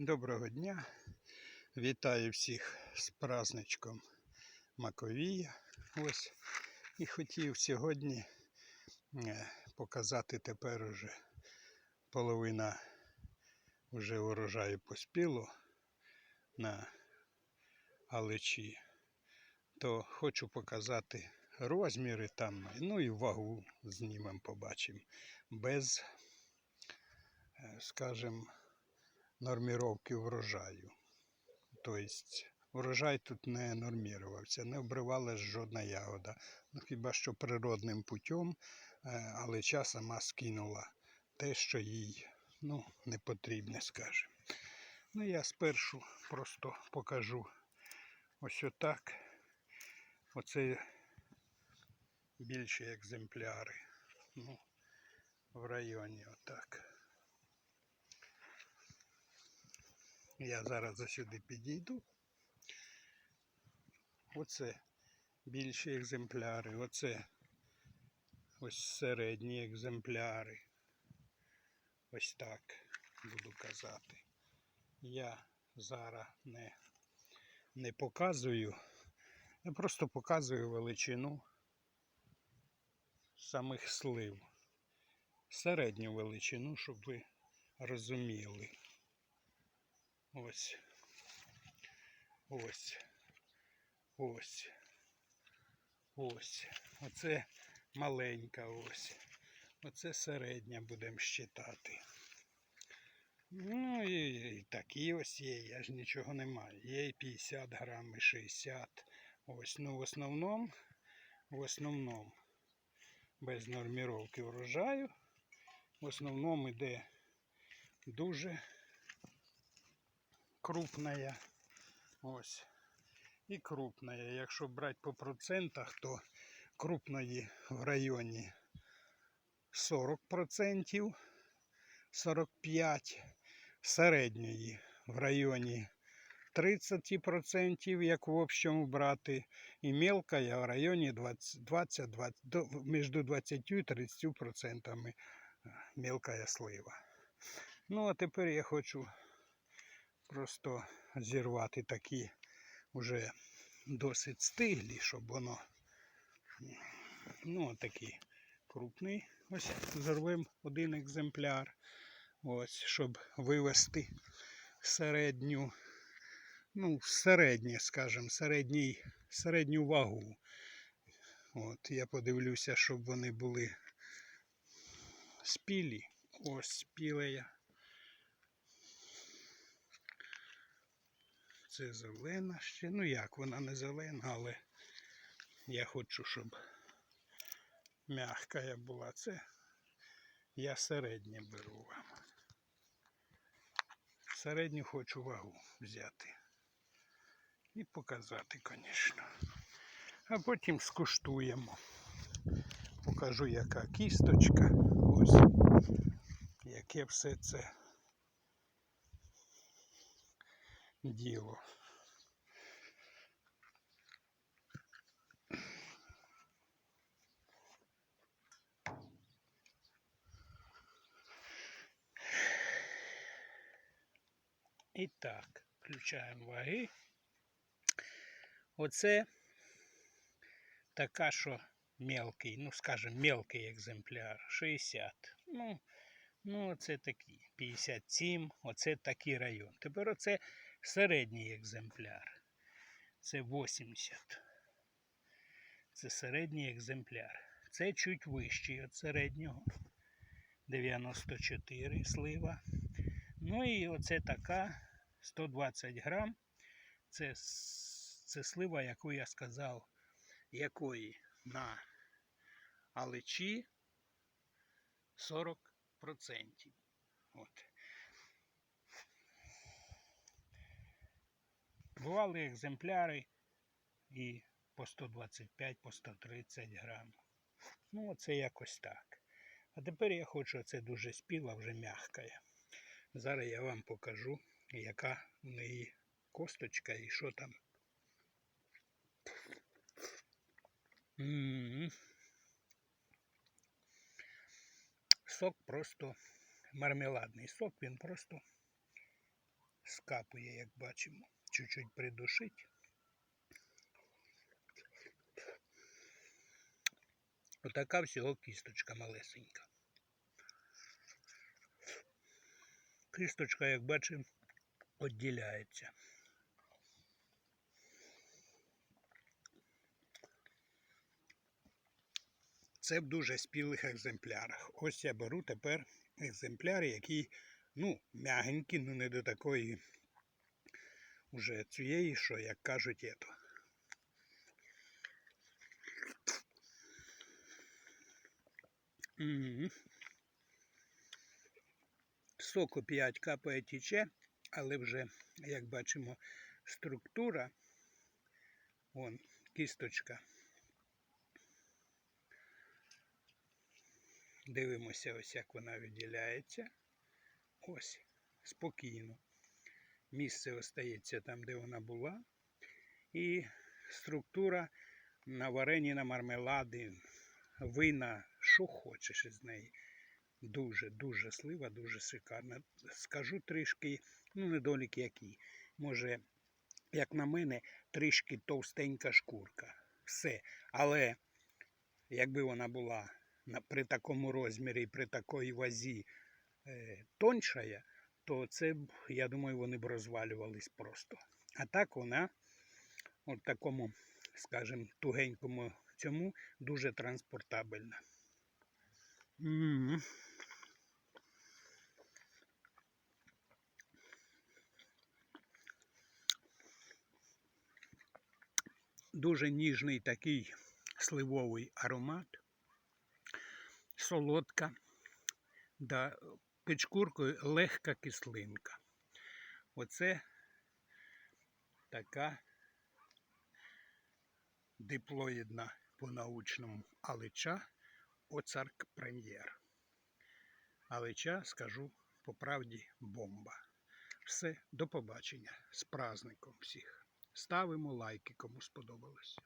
Доброго дня. Вітаю всіх з праздничком Маковія. Ось. І хотів сьогодні е, показати тепер уже половина вже урожаю поспіло на алечі. То хочу показати розміри там, ну і вагу знімемо, побачимо. Без, е, скажімо, норміровки врожаю. Тобто урожай тут не нормірувався, не обривалась жодна ягода. Ну, хіба що природним путем, е, але ча сама скинула те, що їй ну, не потрібне, скажімо. Ну, я спершу просто покажу ось отак. Оце більші екземпляри. Ну, в районі отак. Я зараз сюди підійду. Оце більші екземпляри, оце ось середні екземпляри. Ось так буду казати. Я зараз не, не показую, я просто показую величину самих слив. Середню величину, щоб ви розуміли. Ось. Ось. Ось. Ось. Оце маленька ось. Оце середня будемо щитати. Ну і, і такі ось є, я ж нічого не маю. Є і 50 грам, і 60. Ось, ну в основному, в основному, без норміровки врожаю, в основному йде дуже крупная. Ось. І крупная. Якщо брати по процентах, то крупної в районі 40%, 45%, середньої в районі 30%, як в общому брати, і мелкая в районі 20, 20, 20 між 20 і 30% мелкая слива. Ну, а тепер я хочу просто зірвати такі вже досить стиглі, щоб воно ну такий крупний. Ось зірвемо один екземпляр. Ось, щоб вивести середню, ну, середнє, скажімо, середній, середню вагу. От, я подивлюся, щоб вони були спілі. Ось спіле я. Це зелена ще. Ну як, вона не зелена, але я хочу, щоб м'яка була. Це я середнє беру вам. Середню хочу вагу взяти. І показати, звісно. А потім скуштуємо. Покажу, яка кісточка. Ось. Яке все це діло. І так, включаємо ваги. Оце така, що мелкий, ну скажімо, мелкий екземпляр 60. Ну, ну оце такі 57, оце такий район. Тепер оце середній екземпляр. Це 80. Це середній екземпляр. Це чуть вищий від середнього. 94 слива. Ну і оце така 120 грам. Це, це слива, яку я сказав, якої на алечі 40%. От. Бували екземпляри і по 125, по 130 грам. Ну, оце якось так. А тепер я хочу, це дуже спіла, вже м'яка. Зараз я вам покажу, яка в неї косточка і що там. М. Сок просто мармеладний сок, він просто скапує, як бачимо. Чуть-чуть придушить. Отака всього кісточка малесенька. Кісточка, як бачимо, відділяється. Це в дуже спілих екземплярах. Ось я беру тепер екземпляр, який, ну, м'ягенький, ну не до такої уже цієї, що, як кажуть, ето. Мгм. Соку 5 капає тіче, але вже, як бачимо, структура, вон, кісточка. Дивимося, ось як вона виділяється. Ось, спокійно. Місце остається там, де вона була. І структура на варені, на мармелади, вина, що хочеш із неї. Дуже, дуже слива, дуже шикарна. Скажу трішки, ну, недолік який. Може, як на мене, трішки товстенька шкурка. Все. Але якби вона була при такому розмірі і при такій вазі е, тоншая, то це б, я думаю, вони б розвалювались просто. А так вона от такому, скажімо, тугенькому цьому дуже транспортабельна. М. Дуже ніжний такий сливовий аромат, солодка, да, під шкуркою легка кислинка. Оце така диплоїдна по-научному алича оцарк прем'єр. Алича, скажу по правді, бомба. Все, до побачення. З праздником всіх. Ставимо лайки, кому сподобалось.